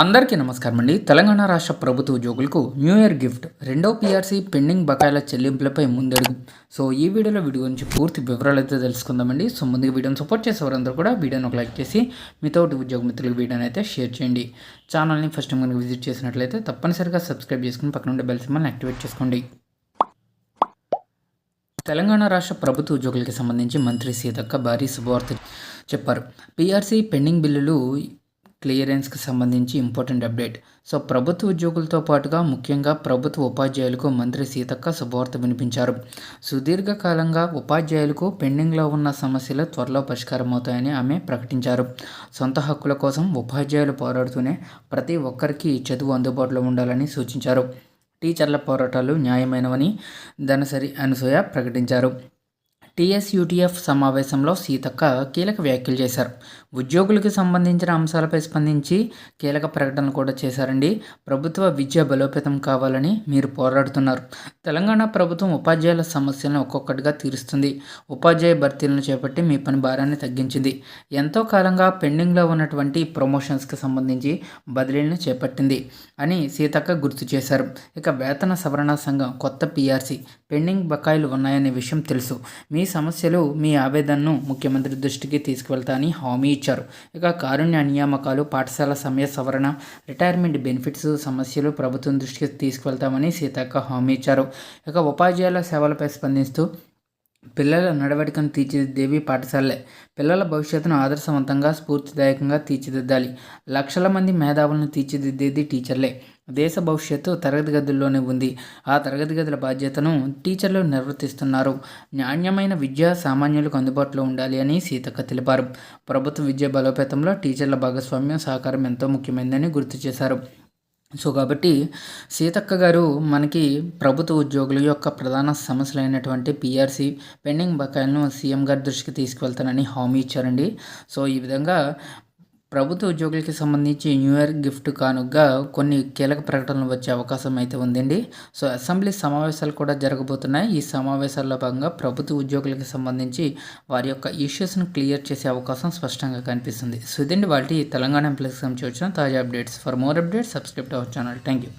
అందరికీ నమస్కారం అండి. తెలంగాణ రాష్ట్ర ప్రభుత్వ ఉద్యోగులకు న్యూ ఇయర్ గిఫ్ట్ రెండో పీఆర్సీ పెండింగ్ బకాయిల చెల్లింపులపై ముందడుగు. సో ఈ వీడియోలో వీడియో గురించి పూర్తి వివరాలు అయితే తెలుసుకుందామండి సో ముందుగా వీడియోని సపోర్ట్ చేసేవారందరూ కూడా వీడియోని ఒక లైక్ చేసి మీతో ఉద్యోగ మిత్రులకు వీడియోని అయితే షేర్ చేయండి. ఛానల్ని ఫస్ట్ టైం కనుక విజిట్ చేసినట్లయితే తప్పనిసరిగా సబ్స్క్రైబ్ చేసుకుని పక్కన ఉండే బెల్ సింబల్ని యాక్టివేట్ చేసుకోండి. తెలంగాణ రాష్ట్ర ప్రభుత్వ ఉద్యోగులకి సంబంధించి మంత్రి సీతక్క భారీ శుభవార్త చెప్పారు. పీఆర్సీ పెండింగ్ బిల్లులు క్లియరెన్స్కి సంబంధించి ఇంపార్టెంట్ అప్డేట్. సో ప్రభుత్వ ఉద్యోగులతో పాటుగా ముఖ్యంగా ప్రభుత్వ ఉపాధ్యాయులకు మంత్రి సీతక్క శుభవార్త వినిపించారు. సుదీర్ఘకాలంగా ఉపాధ్యాయులకు పెండింగ్లో ఉన్న సమస్యలు త్వరలో పరిష్కారం అవుతాయని ఆమె ప్రకటించారు. సొంత హక్కుల కోసం ఉపాధ్యాయులు పోరాడుతూనే ప్రతి ఒక్కరికి చదువు అందుబాటులో ఉండాలని సూచించారు. టీచర్ల పోరాటాలు న్యాయమైనవని ధనసరి అనసూయ ప్రకటించారు. టీఎస్యూటీఎఫ్ సమావేశంలో సీతక్క కీలక వ్యాఖ్యలు చేశారు. ఉద్యోగులకు సంబంధించిన అంశాలపై స్పందించి కీలక ప్రకటనలు కూడా చేశారండి. ప్రభుత్వ విద్య బలోపేతం కావాలని మీరు పోరాడుతున్నారు. తెలంగాణ ప్రభుత్వం ఉపాధ్యాయుల సమస్యలను ఒక్కొక్కటిగా తీరుస్తుంది. ఉపాధ్యాయ భర్తీలను చేపట్టి మీ పని భారాన్ని తగ్గించింది. ఎంతో కాలంగా పెండింగ్లో ఉన్నటువంటి ప్రమోషన్స్కి సంబంధించి బదిలీలను చేపట్టింది అని సీతక్క గుర్తు చేశారు. ఇక వేతన సవరణ సంఘం కొత్త పీఆర్సీ పెండింగ్ బకాయిలు ఉన్నాయనే విషయం తెలుసు. మీ సమస్యలు మీ ఆవేదనను ముఖ్యమంత్రి దృష్టికి తీసుకువెళ్తానని హామీ ఇచ్చారు. ఇక కారుణ్య నియామకాలు పాఠశాల సమయ సవరణ రిటైర్మెంట్ బెనిఫిట్స్ సమస్యలు ప్రభుత్వం దృష్టికి తీసుకువెళ్తామని సీతక్క హామీ ఇచ్చారు. ఇక ఉపాధ్యాయుల సేవలపై స్పందిస్తూ పిల్లల నడవడికను తీర్చిదిద్దేవి పాఠశాలలే. పిల్లల భవిష్యత్తును ఆదర్శవంతంగా స్ఫూర్తిదాయకంగా తీర్చిదిద్దాలి. లక్షల మంది మేధావులను తీర్చిదిద్దేది టీచర్లే. దేశ భవిష్యత్తు తరగతి గదుల్లోనే ఉంది. ఆ తరగతి గదుల బాధ్యతను టీచర్లు నిర్వర్తిస్తున్నారు. నాణ్యమైన విద్య సామాన్యులకు అందుబాటులో ఉండాలి అని సీతక్క తెలిపారు. ప్రభుత్వ విద్య బలోపేతంలో టీచర్ల భాగస్వామ్యం సహకారం ఎంతో ముఖ్యమైనదని గుర్తు చేశారు. సో కాబట్టి సీతక్క గారు మనకి ప్రభుత్వ ఉద్యోగుల యొక్క ప్రధాన సమస్యలైనటువంటి పిఆర్సీ పెండింగ్ బకాయిలను సీఎం గారి దృష్టికి తీసుకువెళ్తానని హామీ ఇచ్చారండి. సో ఈ విధంగా ప్రభుత్వ ఉద్యోగులకి సంబంధించి న్యూ ఇయర్ గిఫ్ట్ కానుగా కొన్ని కీలక ప్రకటనలు వచ్చే అవకాశం అయితే ఉందండి. సో అసెంబ్లీ సమావేశాలు కూడా జరగబోతున్నాయి. ఈ సమావేశాల్లో భాగంగా ప్రభుత్వ ఉద్యోగులకు సంబంధించి వారి యొక్క ఇష్యూస్ను క్లియర్ చేసే అవకాశం స్పష్టంగా కనిపిస్తుంది. సో ఇదండి వాటి తెలంగాణ ఎంప్లాయీస్ సంబంధించి వచ్చిన తాజా updates. For more updates subscribe our channel. Thank you